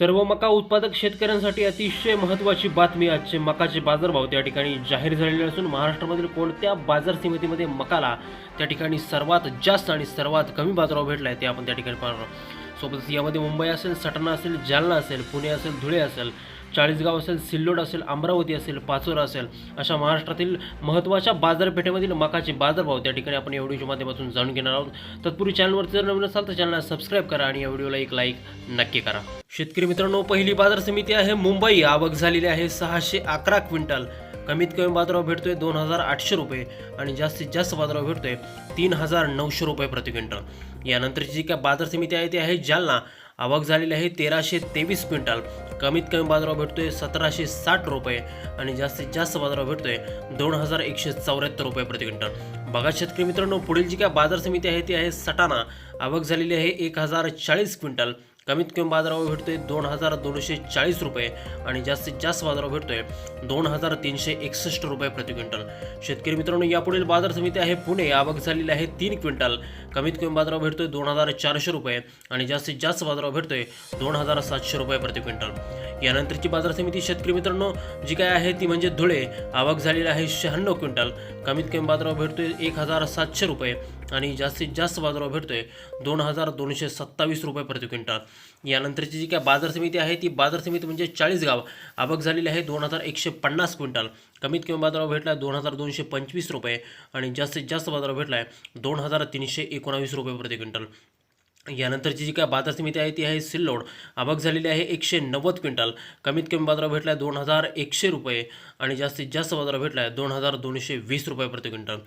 सर्व मका उत्पादक शेतकऱ्यांसाठी अतिशय महत्त्वाची बातमी आजचे मकाचे बाजारभाव त्या ठिकाणी जाहीर झालेले असून महाराष्ट्रामधील कोणत्या बाजार समितीमध्ये मकाला त्या ठिकाणी सर्वात जास्त आणि सर्वात कमी बाजारभाव भेटला आहे ते आपण त्या ठिकाणी पाहणार आहोत. सोबतच यामध्ये मुंबई असेल सटाणा असेल जालना असेल पुणे असेल धुळे असेल चाळीसगाव असेल सिल्लोड असेल अमरावती असेल पाचोरा असेल अशा महाराष्ट्रातील महत्त्वाच्या बाजारपेठेमधील मकाचे बाजारभाव त्या ठिकाणी आपण या व्हिडिओच्या माध्यमातून जाणून घेणार आहोत. तत्पूर्वी चॅनलवर जर नवीन असाल तर चॅनलला सबस्क्राईब करा आणि या व्हिडिओला एक लाईक नक्की करा. शेतकरी मित्रांनो पहिली बाजार समिती आहे मुंबई. आवक झालेली आहे सहाशे अकरा क्विंटल. कमीत कमी बाजारभाव भेटतोय दोन हजार आठशे रुपये आणि जास्तीत जास्त बाजारभाव भेटतोय तीन हजार नऊशे रुपये प्रति क्विंटल. यानंतरची जी काय बाजार समिती आहे ती आहे जालना. आवक झालेली आहे तेराशे तेवीस क्विंटल. कमीत कमी बाजार भेटतो आहे सतराशे साठ रुपये आणि जास्तीत जास्त बाजारभाव आहे दोन हजार एकशे चौऱ्याहत्तर रुपये प्रति क्विंटल. बघा शेतकरी मित्रांनो पुढील जी काय बाजार समिती आहे ती आहे सटाणा. आवक झालेली आहे एक हजार चाळीस क्विंटल. कमीत कमी बाजारावर भेटतोय दोन हजार दोनशे चाळीस रुपये आणि जास्तीत जास्त बाजारावर भेटतोय दोन हजार तीनशे एकसष्ट रुपये प्रति क्विंटल. शेतकरी मित्रांनो यापुढील बाजार समिती आहे पुणे. आवक झालेली आहे तीन क्विंटल. कमीत कमी बाजारावर भेटतोय दोन हजार चारशे रुपये आणि जास्तीत जास्त बाजारावर भेटतोय दोन हजार सातशे रुपये प्रति क्विंटल. यानंतरची बाजार समिती शेतकरी मित्रांनो जी काय आहे ती म्हणजे धुळे. आवक झालेली आहे शहाण्णव क्विंटल. कमीत कमी बाजारावर भेटतोय एक हजार सातशे रुपये आणि जास्तीत जास्त बाजारावर भेटतोय दोन हजार दोनशे सत्तावीस रुपये प्रति क्विंटल. यानंतरची जी काय बाजार समिती आहे ती बाजार समिती म्हणजे चाळीस गाव. आवक झालेली आहे दोन हजार एकशे पन्नास क्विंटल. कमीत कमी बाजारावर भेटला आहे दोन हजार दोनशे पंचवीस रुपये आणि जास्तीत जास्त बाजारावर भेटला आहे दोन हजार तीनशे एकोणावीस रुपये प्रति क्विंटल. यानंतरची जी काय बाजार समिती आहे ती आहे सिल्लोड. आवक झालेली आहे एकशे नव्वद क्विंटल. कमीत कमी बाजारावर भेटला आहे दोन हजार एकशे रुपये आणि जास्तीत जास्त बाजारावर भेटला आहे दोन हजार दोनशे वीस रुपये प्रति क्विंटल.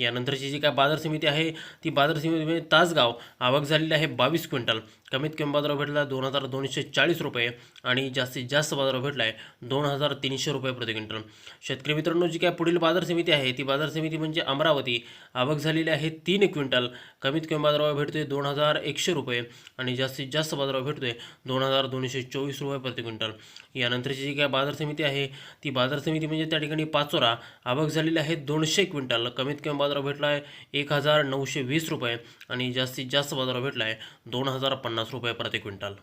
यानंतरची जी काय बाजार समिती आहे ती बाजार समिती म्हणजे तासगाव आवक झालेली आहे बावीस क्विंटल. कमीत कमी बाजारावर भेटला दोन हजार दोनशे चाळीस रुपये आणि जास्तीत जास्त बाजारावर भेटला आहे दोन हजार तीनशे रुपये प्रति क्विंटल. शेतकरी मित्रांनो जी काय पुढील बाजार समिती आहे ती बाजार समिती म्हणजे अमरावती. आवक झालेली आहे तीन क्विंटल. कमीत कमी बाजारावर भेटतोय दोन हजार एकशे रुपये आणि जास्तीत जास्त बाजारावर भेटतोय दोन हजार दोनशे चोवीस रुपये प्रति क्विंटल. यानंतरची जी काय बाजार समिती आहे ती बाजार समिती म्हणजे त्या ठिकाणी पाचोरा. आवक झालेली आहे दोनशे क्विंटल. कमीत कमी बाजारावर भेटला आहे एक हजार नऊशे वीस रुपये आणि जास्तीत जास्त बाजारावर भेटला आहे दोन हजार पन्नास रुपये प्रति क्विंटल.